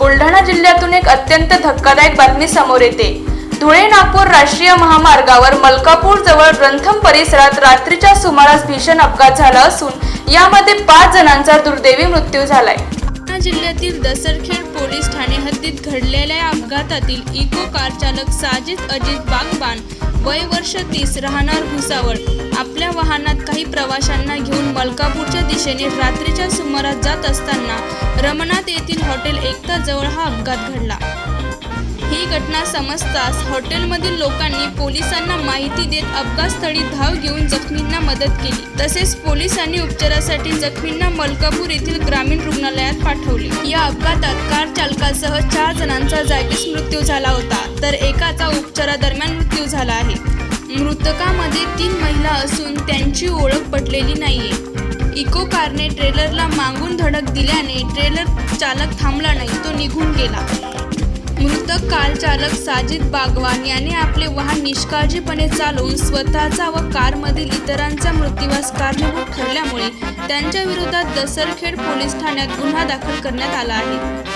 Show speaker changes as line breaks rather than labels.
बुलढाणा जिल्ह्यातून एक अत्यंत धक्कादायक बातमी समोर येते. धुळे नागपूर राष्ट्रीय महामार्गावर मलकापूर जवळ ग्रंथम परिसरात रात्रीच्या सुमारास भीषण अपघात झाला असून यामध्ये पाच जणांचा दुर्दैवी मृत्यू झालाय.
जिल्ह्यातील दसरखेड पोलीस ठाणे हद्दीत घडलेल्या या अपघातातील इको कार चालक साजिद अजित बागबान वय वर्ष तीस राहणार भुसावळ. आपल्या वाहनात काही प्रवाशांना घेऊन मलकापूरच्या दिशेने रात्रीच्या सुमारास जात असताना रमनाथ येथील हॉटेल एकता जवळ हा अपघात घडला. घटना समजताच हॉटेलमधील लोकांनी पोलिसांना माहिती देत अपघातस्थळी धाव घेऊन जखमींना मदत केली. तसेच पोलिसांनी उपचारासाठी जखमींना मलकापूर येथील ग्रामीण रुग्णालयात पाठवले. या अपघातात कार चालकासह चार जणांचा जागीच मृत्यू झाला होता. तर एकाचा उपचारादरम्यान मृत्यू झाला आहे. मृतकामध्ये तीन महिला असून त्यांची ओळख पटलेली नाहीये. इको कारने ट्रेलरला मागून धडक दिल्याने ट्रेलर चालक थांबला नाही तो निघून गेला. चालक साजिद बागवान याने आपले वाहन निष्काळजीपणे चालवून स्वतःचा व कारमधील इतरांचा मृत्यूवास कारणीभूत ठरल्यामुळे त्यांच्या विरोधात दसरखेड पोलीस ठाण्यात गुन्हा दाखल करण्यात आला आहे.